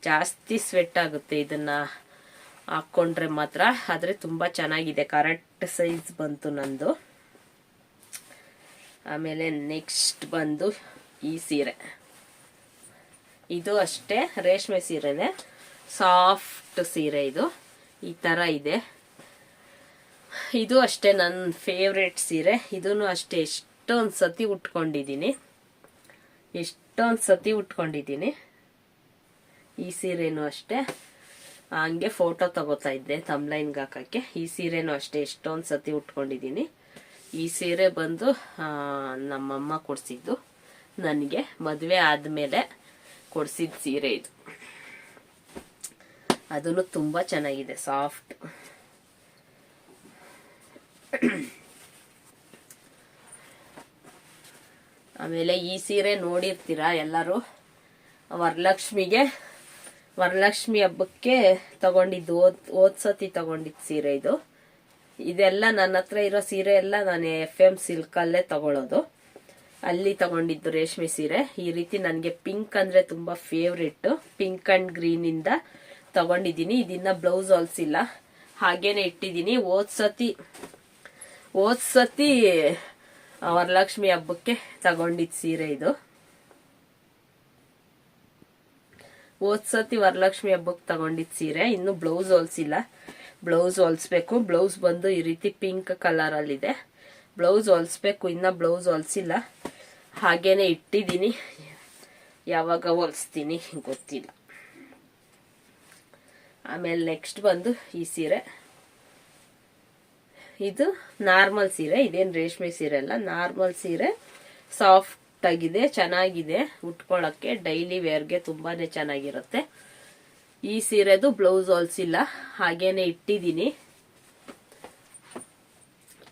ಜಾಸ್ತಿ ಸ್ವೆಟ್ ಆಗುತ್ತೆ ಇದನ್ನ ಹಾಕೊಂಡ್ರೆ ಮಾತ್ರ. ಆದ್ರೆ ತುಂಬಾ ಚೆನ್ನಾಗಿದೆ. ಕರೆಕ್ಟ್ ಸೈಜ್ ಬಂತು ನಂದು. ಆಮೇಲೆ ನೆಕ್ಸ್ಟ್ ಬಂದು ಈ ಸೀರೆ. ಇದು ಅಷ್ಟೇ, ರೇಷ್ಮೆ ಸೀರೆನೆ. ಸಾಫ್ಟ್ ಸೀರೆ ಇದು. ಈ ತರ ಇದೆ. ಇದು ಅಷ್ಟೇ ನನ್ನ ಫೇವ್ರೆಟ್ ಸೀರೆ. ಇದೂ ಅಷ್ಟೇ ಎಷ್ಟೊಂದು ಸತಿ ಉಟ್ಕೊಂಡಿದ್ದೀನಿ. ಎಷ್ಟೊಂದು ಸತಿ ಉಟ್ಕೊಂಡಿದ್ದೀನಿ. ಈ ಸೀರೆನೂ ಅಷ್ಟೇ. ಹಂಗೆ ಫೋಟೋ ತಗೋತಾ ಇದ್ದೆ ತಮ್ಲೈನ್ಗೆ ಹಾಕಕ್ಕೆ. ಈ ಸೀರೆನೂ ಅಷ್ಟೇ ಎಷ್ಟೊಂದು ಸತಿ ಉಟ್ಕೊಂಡಿದ್ದೀನಿ. ಈ ಸೀರೆ ಬಂದು ನಮ್ಮಮ್ಮ ಕೊಡಿಸಿದ್ದು. ನನಗೆ ಮದುವೆ ಆದಮೇಲೆ. ಕೊಡಿಸಿದ ಸೀರೆ ಇದು. ಅದನ್ನು ತುಂಬಾ ಚೆನ್ನಾಗಿದೆ, ಸಾಫ್ಟ್. ಆಮೇಲೆ ಈ ಸೀರೆ ನೋಡಿರ್ತೀರಾ ಎಲ್ಲರೂ? ವರಲಕ್ಷ್ಮಿಗೆ, ವರಲಕ್ಷ್ಮಿ ಹಬ್ಬಕ್ಕೆ ತಗೊಂಡಿದ್ದು ಓದ್ ಓದ್ ಸತಿ ತಗೊಂಡಿದ್ದು ಸೀರೆ ಇದು. ಇದೆಲ್ಲ ನನ್ನ ಹತ್ರ ಇರೋ ಸೀರೆ ಎಲ್ಲ ನಾನು ಎಫ್ ಎಂ ಸಿಲ್ಕಲ್ಲೇ ತಗೊಳ್ಳೋದು ಅಲ್ಲಿ ತಗೊಂಡಿದ್ದು ರೇಷ್ಮೆ ಸೀರೆ. ಈ ರೀತಿ ನನಗೆ ಪಿಂಕ್ ಅಂದ್ರೆ ತುಂಬಾ ಫೇವ್ರೆಟ್ ಪಿಂಕ್ ಅಂಡ್ ಗ್ರೀನ್ ಇಂದ ತಗೊಂಡಿದ್ದೀನಿ. ಇದನ್ನ ಬ್ಲೌಸ್ ಹೊಲ್ಸಿಲ್ಲ ಹಾಗೇನೆ ಇಟ್ಟಿದ್ದೀನಿ. ಓದ್ಸತಿ ಓದ್ಸತಿ ಓದ್ ವರಲಕ್ಷ್ಮಿ ಹಬ್ಬಕ್ಕೆ ತಗೊಂಡಿದ್ ಸೀರೆ ಇದು. ಓದ್ಸತಿ ಸತಿ ವರಲಕ್ಷ್ಮಿ ಹಬ್ಬಕ್ಕೆ ತಗೊಂಡಿದ್ ಸೀರೆ. ಇನ್ನು ಬ್ಲೌಸ್ ಹೊಲ್ಸಿಲ್ಲ ಬ್ಲೌಸ್ ಹೊಲ್ಸ್ಬೇಕು. ಬ್ಲೌಸ್ ಬಂದು ಈ ರೀತಿ ಪಿಂಕ್ ಕಲರ್ ಅಲ್ಲಿದೆ. ಬ್ಲೌಸ್ ಹೊಲಿಸ್ಬೇಕು, ಇನ್ನೂ ಬ್ಲೌಸ್ ಹೊಲ್ಸಿಲ್ಲ. ಹಾಗೇನೆ ಇಟ್ಟಿದ್ದೀನಿ. ಯಾವಾಗ ಹೊಲಿಸ್ತೀನಿ ಗೊತ್ತಿಲ್ಲ. ಆಮೇಲೆ ನೆಕ್ಸ್ಟ್ ಬಂದು ಈ ಸೀರೆ. ಇದು ನಾರ್ಮಲ್ ಸೀರೆ, ಇದೇನು ರೇಷ್ಮೆ ಸೀರೆ ಅಲ್ಲ, ನಾರ್ಮಲ್ ಸೀರೆ. ಸಾಫ್ಟ್ ಆಗಿದೆ, ಚೆನ್ನಾಗಿದೆ. ಉಟ್ಕೊಳ್ಳೋಕ್ಕೆ ಡೈಲಿ ವೇರ್ಗೆ ತುಂಬಾನೇ ಚೆನ್ನಾಗಿರುತ್ತೆ. ಈ ಸೀರೆದು ಬ್ಲೌಸ್ ಹೊಲ್ಸಿಲ್ಲ, ಹಾಗೇನೆ ಇಟ್ಟಿದ್ದೀನಿ.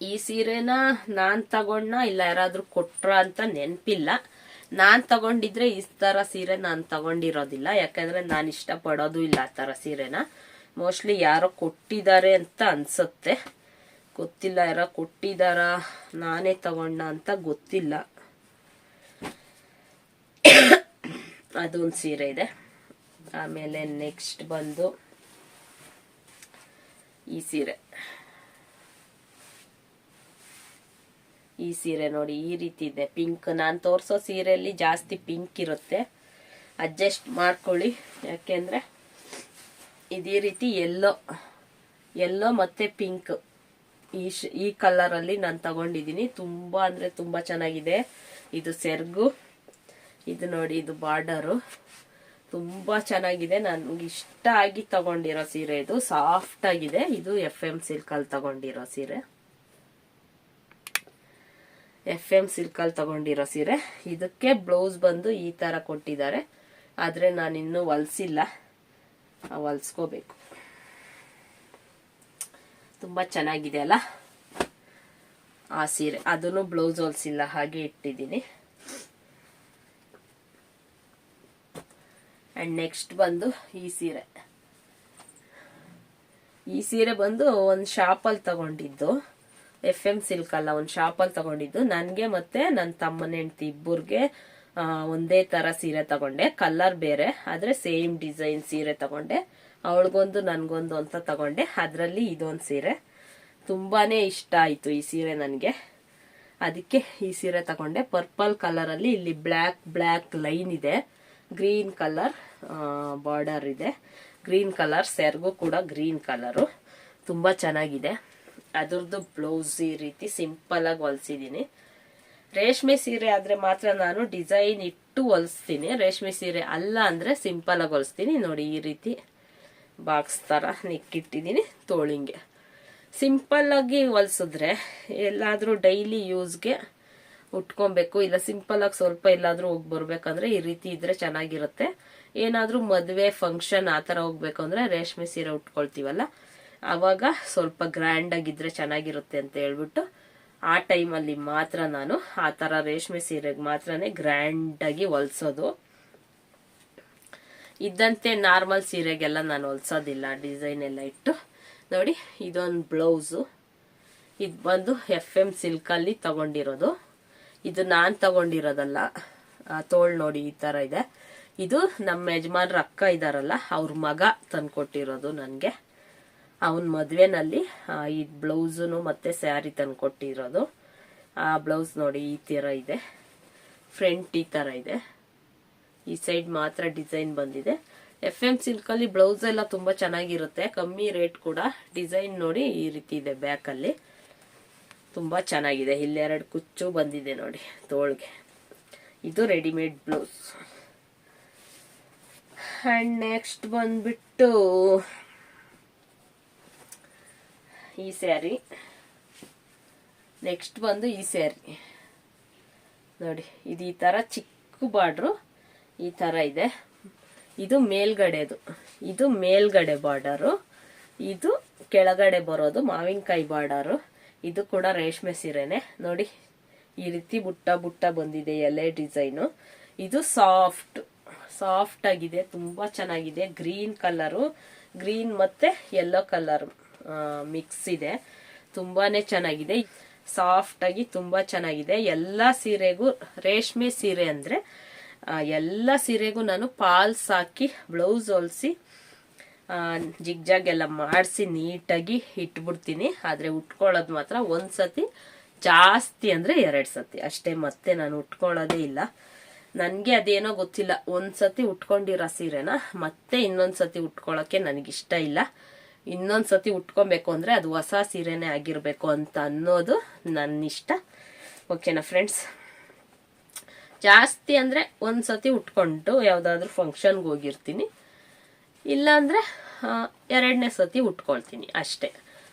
ಈ ಸೀರೆನ ನಾನ್ ತಗೊಂಡ ಇಲ್ಲ ಯಾರಾದ್ರೂ ಕೊಟ್ರ ಅಂತ ನೆನ್ಪಿಲ್ಲ. ನಾನ್ ತಗೊಂಡಿದ್ರೆ ಈ ತರ ಸೀರೆ ನಾನ್ ತಗೊಂಡಿರೋದಿಲ್ಲ. ಯಾಕಂದ್ರೆ ನಾನು ಇಷ್ಟ ಪಡೋದು ಇಲ್ಲ ಆ ತರ ಸೀರೆನ. ಮೋಸ್ಟ್ಲಿ ಯಾರೋ ಕೊಟ್ಟಿದ್ದಾರೆ ಅಂತ ಅನ್ಸುತ್ತೆ. ಗೊತ್ತಿಲ್ಲ ಯಾರೋ ಕೊಟ್ಟಿದಾರ ನಾನೇ ತಗೊಂಡ ಅಂತ ಗೊತ್ತಿಲ್ಲ. ಅದೊಂದು ಸೀರೆ ಇದೆ. ಆಮೇಲೆ ನೆಕ್ಸ್ಟ್ ಬಂದು ಈ ಸೀರೆ. ಈ ಸೀರೆ ನೋಡಿ, ಈ ರೀತಿ ಇದೆ. ಪಿಂಕ್ ನಾನು ತೋರಿಸೋ ಸೀರೆಯಲ್ಲಿ ಜಾಸ್ತಿ ಪಿಂಕ್ ಇರುತ್ತೆ. ಅಡ್ಜಸ್ಟ್ ಮಾಡ್ಕೊಳ್ಳಿ. ಯಾಕೆಂದ್ರೆ ಇದೇ ರೀತಿ ಎಲ್ಲೋ ಎಲ್ಲೋ ಮತ್ತೆ ಪಿಂಕ್ ಈ ಶ- ಈ ಕಲರ್ ಅಲ್ಲಿ ನಾನು ತಗೊಂಡಿದ್ದೀನಿ. ತುಂಬಾ ಅಂದ್ರೆ ತುಂಬಾ ಚೆನ್ನಾಗಿದೆ. ಇದು ಸೆರ್ಗು. ಇದು ನೋಡಿ, ಇದು ಬಾರ್ಡರು ತುಂಬಾ ಚೆನ್ನಾಗಿದೆ. ನನ್ಗೆ ಇಷ್ಟ ಆಗಿ ತಗೊಂಡಿರೋ ಸೀರೆ ಇದು. ಸಾಫ್ಟ್ ಆಗಿದೆ. ಇದು ಎಫ್ ಎಂ ಸಿಲ್ಕಲ್ಲಿ ತಗೊಂಡಿರೋ ಸೀರೆ. ಎಫ್ ಎಂ ಸಿಲ್ಕಲ್ಲಿ ತಗೊಂಡಿರೋ ಸೀರೆ. ಇದಕ್ಕೆ ಬ್ಲೌಸ್ ಬಂದು ಈ ತರ ಕೊಟ್ಟಿದ್ದಾರೆ. ಆದರೆ ನಾನಿನ್ನೂ ಹೊಲ್ಸಿಲ್ಲ. ಹೊಲ್ಸ್ಕೋಬೇಕು. ತುಂಬ ಚೆನ್ನಾಗಿದೆ ಅಲ್ಲ? ಆ ಸೀರೆ. ಅದನ್ನು ಬ್ಲೌಸ್ ಹೊಲ್ಸಿಲ್ಲ, ಹಾಗೆ ಇಟ್ಟಿದ್ದೀನಿ. ಆ್ಯಂಡ್ ನೆಕ್ಸ್ಟ್ ಬಂದು ಈ ಸೀರೆ. ಈ ಸೀರೆ ಬಂದು ಒಂದು ಶಾಪಲ್ಲಿ ತಗೊಂಡಿದ್ದು. ಎಫ್ ಎಂ ಸಿಲ್ಕ್ ಅಲ್ಲ, ಒಂದು ಶಾಪಲ್ಲಿ ತಗೊಂಡಿದ್ದು. ನನಗೆ ಮತ್ತೆ ನನ್ನ ತಮ್ಮನ ಹೆಂಡತಿ ಇಬ್ಬರಿಗೆ ಒಂದೇ ಥರ ಸೀರೆ ತಗೊಂಡೆ. ಕಲರ್ ಬೇರೆ, ಆದರೆ ಸೇಮ್ ಡಿಸೈನ್ ಸೀರೆ ತಗೊಂಡೆ. ಅವಳಿಗೊಂದು, ನನಗೊಂದು ಅಂತ ತಗೊಂಡೆ. ಅದರಲ್ಲಿ ಇದೊಂದು ಸೀರೆ. ತುಂಬಾನೇ ಇಷ್ಟ ಆಯಿತು ಈ ಸೀರೆ ನನಗೆ. ಅದಕ್ಕೆ ಈ ಸೀರೆ ತಗೊಂಡೆ. ಪರ್ಪಲ್ ಕಲರಲ್ಲಿ ಇಲ್ಲಿ ಬ್ಲ್ಯಾಕ್ ಬ್ಲ್ಯಾಕ್ ಲೈನ್ ಇದೆ. ಗ್ರೀನ್ ಕಲರ್ ಬಾರ್ಡರ್ ಇದೆ. ಗ್ರೀನ್ ಕಲರ್ ಸೆರ್ಗೂ ಕೂಡ ಗ್ರೀನ್ ಕಲರು ತುಂಬ ಚೆನ್ನಾಗಿದೆ. ಅದ್ರದ್ದು ಬ್ಲೌಸ್ ಈ ರೀತಿ ಸಿಂಪಲ್ ಆಗಿ ಹೊಲ್ಸಿದ್ದೀನಿ ರೇಷ್ಮೆ ಸೀರೆ ಆದ್ರೆ ಮಾತ್ರ ನಾನು ಡಿಸೈನ್ ಇಟ್ಟು ಹೊಲಿಸ್ತೀನಿ. ರೇಷ್ಮೆ ಸೀರೆ ಅಲ್ಲ ಅಂದ್ರೆ ಸಿಂಪಲ್ ಆಗಿ ಹೊಲಿಸ್ತೀನಿ. ನೋಡಿ ಈ ರೀತಿ ಬಾಕ್ಸ್ ತರ ನಿಕ್ಕಿಟ್ಟಿದ್ದೀನಿ ತೋಳಿಂಗೆ. ಸಿಂಪಲ್ ಆಗಿ ಹೊಲ್ಸಿದ್ರೆ ಎಲ್ಲಾದ್ರೂ ಡೈಲಿ ಯೂಸ್ಗೆ ಉಟ್ಕೊಬೇಕು. ಇಲ್ಲ ಸಿಂಪಲ್ ಆಗಿ ಸ್ವಲ್ಪ ಎಲ್ಲಾದರೂ ಹೋಗಿ ಬರಬೇಕಂದ್ರೆ ಈ ರೀತಿ ಇದ್ರೆ ಚೆನ್ನಾಗಿರುತ್ತೆ. ಏನಾದ್ರೂ ಮದುವೆ ಫಂಕ್ಷನ್ ಆ ಥರ ಹೋಗ್ಬೇಕು ಅಂದ್ರೆ ರೇಷ್ಮೆ ಸೀರೆ ಉಟ್ಕೊಳ್ತೀವಲ್ಲ ಅವಾಗ ಸ್ವಲ್ಪ ಗ್ರ್ಯಾಂಡ್ ಆಗಿದ್ರೆ ಚೆನ್ನಾಗಿರುತ್ತೆ ಅಂತ ಹೇಳ್ಬಿಟ್ಟು ಆ ಟೈಮಲ್ಲಿ ಮಾತ್ರ ನಾನು ಆ ಥರ ರೇಷ್ಮೆ ಸೀರೆಗೆ ಮಾತ್ರನೇ ಗ್ರ್ಯಾಂಡ್ ಆಗಿ ಹೊಲ್ಸೋದು. ಇದ್ದಂತೆ ನಾರ್ಮಲ್ ಸೀರೆಗೆಲ್ಲ ನಾನು ಹೊಲ್ಸೋದಿಲ್ಲ ಡಿಸೈನ್ ಎಲ್ಲ ಇಟ್ಟು. ನೋಡಿ, ಇದೊಂದು ಬ್ಲೌಸು ಇದು ಬಂದು ಎಫ್ ಎಂ ಸಿಲ್ಕಲ್ಲಿ ತಗೊಂಡಿರೋದು. ಇದು ನಾನು ತಗೊಂಡಿರೋದಲ್ಲ ತೋಳ್ ನೋಡಿ ಈ ಥರ ಇದೆ. ಇದು ನಮ್ಮ ಯಜಮಾನ್ರ ಅಕ್ಕ ಇದಾರಲ್ಲ, ಅವ್ರ ಮಗ ತಂದ್ಕೊಟ್ಟಿರೋದು ನನಗೆ. ಅವನ ಮದುವೆನಲ್ಲಿ ಈ ಬ್ಲೌಸನು ಮತ್ತೆ ಸ್ಯಾರಿ ತಂದ್ಕೊಟ್ಟಿರೋದು. ಆ ಬ್ಲೌಸ್ ನೋಡಿ ಈ ಥರ ಇದೆ. ಫ್ರಂಟ್ ಈ ಥರ ಇದೆ. ಈ ಸೈಡ್ ಮಾತ್ರ ಡಿಸೈನ್ ಬಂದಿದೆ. ಎಫ್ ಎಂ ಸಿಲ್ಕಲ್ಲಿ ಬ್ಲೌಸ್ ಎಲ್ಲ ತುಂಬಾ ಚೆನ್ನಾಗಿರುತ್ತೆ. ಕಮ್ಮಿ ರೇಟ್ ಕೂಡ ಡಿಸೈನ್ ನೋಡಿ ಈ ರೀತಿ ಇದೆ ಬ್ಯಾಕಲ್ಲಿ ತುಂಬಾ ಚೆನ್ನಾಗಿದೆ. ಇಲ್ಲೆರಡು ಕುಚ್ಚು ಬಂದಿದೆ ನೋಡಿ ತೋಳ್ಗೆ. ಇದು ರೆಡಿಮೇಡ್ ಬ್ಲೌಸ್ ಅಂಡ್ ನೆಕ್ಸ್ಟ್ ಬಂದ್ಬಿಟ್ಟು ಈ ಸ್ಯಾರಿ. ನೆಕ್ಸ್ಟ್ ಬಂದು ಈ ಸ್ಯಾರಿ. ನೋಡಿ, ಇದು ಈ ಥರ ಚಿಕ್ಕ ಬಾರ್ಡ್ರು ಈ ಥರ ಇದೆ. ಇದು ಮೇಲ್ಗಡೆದು. ಇದು ಮೇಲ್ಗಡೆ ಬಾರ್ಡರು. ಇದು ಕೆಳಗಡೆ ಬರೋದು ಮಾವಿನಕಾಯಿ ಬಾರ್ಡರು. ಇದು ಕೂಡ ರೇಷ್ಮೆ ಸೀರೆನೆ. ನೋಡಿ, ಈ ರೀತಿ ಬುಟ್ಟ ಬುಟ್ಟ ಬಂದಿದೆ ಎಲೆ ಡಿಸೈನು. ಇದು ಸಾಫ್ಟ್ ಸಾಫ್ಟ್ ಆಗಿದೆ, ತುಂಬ ಚೆನ್ನಾಗಿದೆ. ಗ್ರೀನ್ ಕಲರು, ಗ್ರೀನ್ ಮತ್ತೆ ಯೆಲ್ಲೋ ಕಲರ್. ಮಿಕ್ಸ್ ಇದೆ. ತುಂಬಾನೇ ಚೆನ್ನಾಗಿದೆ. ಸಾಫ್ಟ್ ಆಗಿ ತುಂಬಾ ಚೆನ್ನಾಗಿದೆ. ಎಲ್ಲಾ ಸೀರೆಗೂ, ರೇಷ್ಮೆ ಸೀರೆ ಅಂದ್ರೆ ಎಲ್ಲ ಸೀರೆಗೂ ನಾನು ಪಾಲ್ಸ್ ಹಾಕಿ ಬ್ಲೌಸ್ ಹೊಲ್ಸಿ ಜಿಗ್ ಜಾಗ್ ಎಲ್ಲ ಮಾಡಿಸಿ ನೀಟಾಗಿ ಇಟ್ಬಿಡ್ತೀನಿ. ಆದರೆ ಉಟ್ಕೊಳ್ಳೋದು ಮಾತ್ರ ಒಂದ್ಸತಿ, ಜಾಸ್ತಿ ಅಂದರೆ ಎರಡು ಸತಿ. ಅಷ್ಟೇ ಮತ್ತೆ ನಾನು ಉಟ್ಕೊಳ್ಳೋದೇ ಇಲ್ಲ. ನನಗೆ ಅದೇನೋ ಗೊತ್ತಿಲ್ಲ. ಒಂದ್ಸತಿ ಉಟ್ಕೊಂಡಿರೋ ಸೀರೆನ ಮತ್ತೆ ಇನ್ನೊಂದ್ಸತಿ ಉಟ್ಕೊಳ್ಳೋಕ್ಕೆ ನನಗಿಷ್ಟ ಇಲ್ಲ. ಇನ್ನೊಂದ್ಸತಿ ಉಟ್ಕೊಬೇಕು ಅಂದರೆ ಅದು ಹೊಸ ಸೀರೆನೇ ಆಗಿರಬೇಕು ಅಂತ ಅನ್ನೋದು ನನ್ನ ಇಷ್ಟ ಓಕೆನಾ ಫ್ರೆಂಡ್ಸ್ ಜಾಸ್ತಿ ಅಂದರೆ ಒಂದ್ಸತಿ ಉಟ್ಕೊಂಡು ಯಾವುದಾದ್ರೂ ಫಂಕ್ಷನ್ಗೆ ಹೋಗಿರ್ತೀನಿ. ಇಲ್ಲಾಂದ್ರೆ ಎರಡನೇ ಸತಿ ಉಟ್ಕೊಳ್ತೀನಿ ಅಷ್ಟೇ.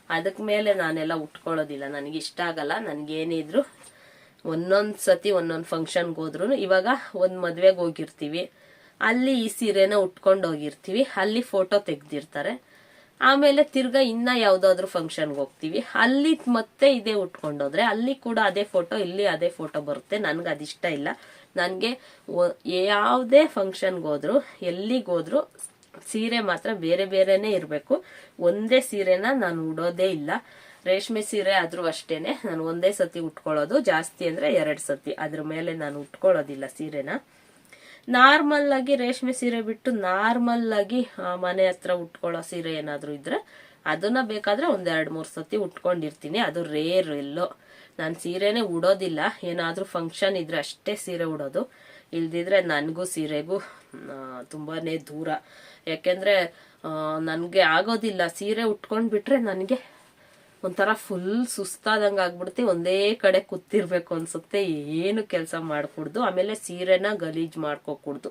ಅದಕ್ಕೆ ಮೇಲೆ ನಾನೆಲ್ಲ ಉಟ್ಕೊಳ್ಳೋದಿಲ್ಲ. ನನಗೆ ಇಷ್ಟ ಆಗಲ್ಲ. ನನಗೇನಿದ್ರು ಒಂದೊಂದು ಸತಿ ಒಂದೊಂದು ಫಂಕ್ಷನ್ಗೆ ಹೋದ್ರು ಇವಾಗ ಒಂದು ಮದುವೆಗೆ ಹೋಗಿರ್ತೀವಿ. ಅಲ್ಲಿ ಈ ಸೀರೆನ ಉಟ್ಕೊಂಡು ಹೋಗಿರ್ತೀವಿ. ಅಲ್ಲಿ ಫೋಟೋ ತೆಗ್ದಿರ್ತಾರೆ. ಆಮೇಲೆ ತಿರ್ಗ ಇನ್ನ ಯಾವ್ದಾದ್ರು ಫಂಕ್ಷನ್ಗೆ ಹೋಗ್ತೀವಿ. ಅಲ್ಲಿ ಮತ್ತೆ ಇದೇ ಉಟ್ಕೊಂಡೋದ್ರೆ ಅಲ್ಲಿ ಕೂಡ ಅದೇ ಫೋಟೋ ಇಲ್ಲಿ ಅದೇ ಫೋಟೋ ಬರುತ್ತೆ. ನನ್ಗೆ ಅದಿಷ್ಟ ಇಲ್ಲ. ನನಗೆ ಯಾವುದೇ ಫಂಕ್ಷನ್ಗೆ ಹೋದ್ರು, ಎಲ್ಲಿಗೆ ಹೋದ್ರು ಸೀರೆ ಮಾತ್ರ ಬೇರೆ ಬೇರೆನೇ ಇರಬೇಕು. ಒಂದೇ ಸೀರೆನ ನಾನು ಉಡೋದೇ ಇಲ್ಲ. ರೇಷ್ಮೆ ಸೀರೆ ಆದ್ರೂ ಅಷ್ಟೇನೆ. ನಾನು ಒಂದೇ ಸತಿ ಉಟ್ಕೊಳ್ಳೋದು ಜಾಸ್ತಿ ಅಂದ್ರೆ ಎರಡು ಸತಿ. ಅದ್ರ ಮೇಲೆ ನಾನು ಉಟ್ಕೊಳ್ಳೋದಿಲ್ಲ ಸೀರೆನ. ನಾರ್ಮಲ್ ಆಗಿ ರೇಷ್ಮೆ ಸೀರೆ ಬಿಟ್ಟು ನಾರ್ಮಲ್ ಆಗಿ ಮನೆ ಹತ್ರ ಉಟ್ಕೊಳ್ಳೋ ಸೀರೆ ಏನಾದರೂ ಇದ್ರೆ ಅದನ್ನ ಬೇಕಾದ್ರೆ ಒಂದೆರಡು ಮೂರು ಸತಿ ಉಟ್ಕೊಂಡಿರ್ತೀನಿ. ಅದು ರೇರ್ ಎಲ್ಲೋ. ನಾನು ಸೀರೆನೇ ಉಡೋದಿಲ್ಲ. ಏನಾದರೂ ಫಂಕ್ಷನ್ ಇದ್ರೆ ಅಷ್ಟೇ ಸೀರೆ ಉಡೋದು. ಇಲ್ದಿದ್ರೆ ನನಗೂ ಸೀರೆಗೂ ತುಂಬಾ ದೂರ. ಯಾಕೆಂದ್ರೆ ನನಗೆ ಆಗೋದಿಲ್ಲ. ಸೀರೆ ಉಟ್ಕೊಂಡ್ಬಿಟ್ರೆ ನನಗೆ ಒಂಥರ ಫುಲ್ ಸುಸ್ತಾದಂಗೆ ಆಗ್ಬಿಡ್ತಿ, ಒಂದೇ ಕಡೆ ಕೂತಿರ್ಬೇಕು ಅನ್ಸುತ್ತೆ. ಏನು ಕೆಲಸ ಮಾಡ್ಕೊಡ್ದು, ಆಮೇಲೆ ಸೀರೆನ ಗಲೀಜು ಮಾಡ್ಕೊಕೂಡ್ದು.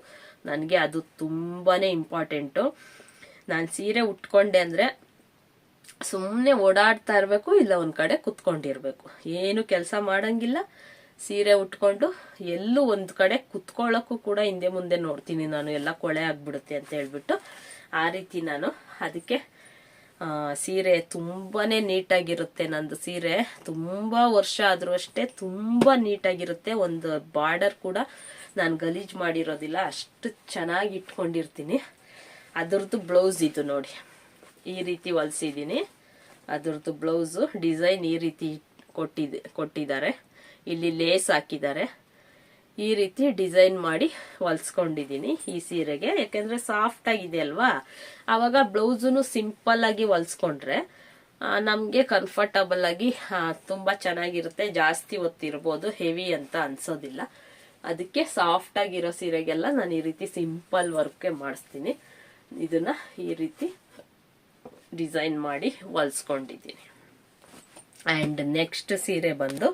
ನನಗೆ ಅದು ತುಂಬಾ ಇಂಪಾರ್ಟೆಂಟು ನಾನು ಸೀರೆ ಉಟ್ಕೊಂಡೆ ಅಂದರೆ ಸುಮ್ಮನೆ ಓಡಾಡ್ತಾ ಇರಬೇಕು, ಇಲ್ಲ ಒಂದು ಕಡೆ ಕುತ್ಕೊಂಡಿರ್ಬೇಕು. ಏನು ಕೆಲಸ ಮಾಡಂಗಿಲ್ಲ. ಸೀರೆ ಉಟ್ಕೊಂಡು ಎಲ್ಲೂ ಒಂದು ಕಡೆ ಕುತ್ಕೊಳ್ಳೋಕ್ಕೂ ಕೂಡ ಹಿಂದೆ ಮುಂದೆ ನೋಡ್ತೀನಿ ನಾನು. ಎಲ್ಲ ಕೊಳೆ ಆಗ್ಬಿಡುತ್ತೆ ಅಂತ ಹೇಳ್ಬಿಟ್ಟು ಆ ರೀತಿ ನಾನು ಅದಕ್ಕೆ ಸೀರೆ ತುಂಬಾನೇ ನೀಟಾಗಿರುತ್ತೆ ನಂದು ಸೀರೆ. ತುಂಬ ವರ್ಷ ಆದರೂ ಅಷ್ಟೇ ತುಂಬ ನೀಟಾಗಿರುತ್ತೆ. ಒಂದು ಬಾರ್ಡರ್ ಕೂಡ ನಾನು ಗಲೀಜು ಮಾಡಿರೋದಿಲ್ಲ. ಅಷ್ಟು ಚೆನ್ನಾಗಿ ಇಟ್ಕೊಂಡಿರ್ತೀನಿ. ಅದರದ್ದು ಬ್ಲೌಸ್ ಇದು ನೋಡಿ. ಈ ರೀತಿ ಹೊಲ್ಸಿದ್ದೀನಿ. ಅದರದ್ದು ಬ್ಲೌಸು ಡಿಸೈನ್ ಈ ರೀತಿ ಕೊಟ್ಟಿದೆ ಕೊಟ್ಟಿದ್ದಾರೆ. ಇಲ್ಲಿ ಲೇಸ್ ಹಾಕಿದ್ದಾರೆ. ಈ ರೀತಿ ಡಿಸೈನ್ ಮಾಡಿ ಹೊಲ್ಸ್ಕೊಂಡಿದ್ದೀನಿ ಈ ಸೀರೆಗೆ. ಯಾಕೆಂದ್ರೆ ಸಾಫ್ಟ್ ಆಗಿದೆ ಅಲ್ವಾ? ಆವಾಗ ಬ್ಲೌಸೂ ಸಿಂಪಲ್ ಆಗಿ ಹೊಲ್ಸ್ಕೊಂಡ್ರೆ ನಮಗೆ ಕಂಫರ್ಟಬಲ್ ಆಗಿ ತುಂಬಾ ಚೆನ್ನಾಗಿರುತ್ತೆ. ಜಾಸ್ತಿ ಹೊತ್ತಿರ್ಬೋದು ಹೆವಿ ಅಂತ ಅನ್ಸೋದಿಲ್ಲ. ಅದಕ್ಕೆ ಸಾಫ್ಟ್ ಆಗಿರೋ ಸೀರೆಗೆಲ್ಲ ನಾನು ಈ ರೀತಿ ಸಿಂಪಲ್ ವರ್ಕ್ ಮಾಡಿಸ್ತೀನಿ. ಇದನ್ನ ಈ ರೀತಿ ಡಿಸೈನ್ ಮಾಡಿ ಹೊಲ್ಸ್ಕೊಂಡಿದ್ದೀನಿ. ಆ್ಯಂಡ್ ನೆಕ್ಸ್ಟ್ ಸೀರೆ ಬಂದು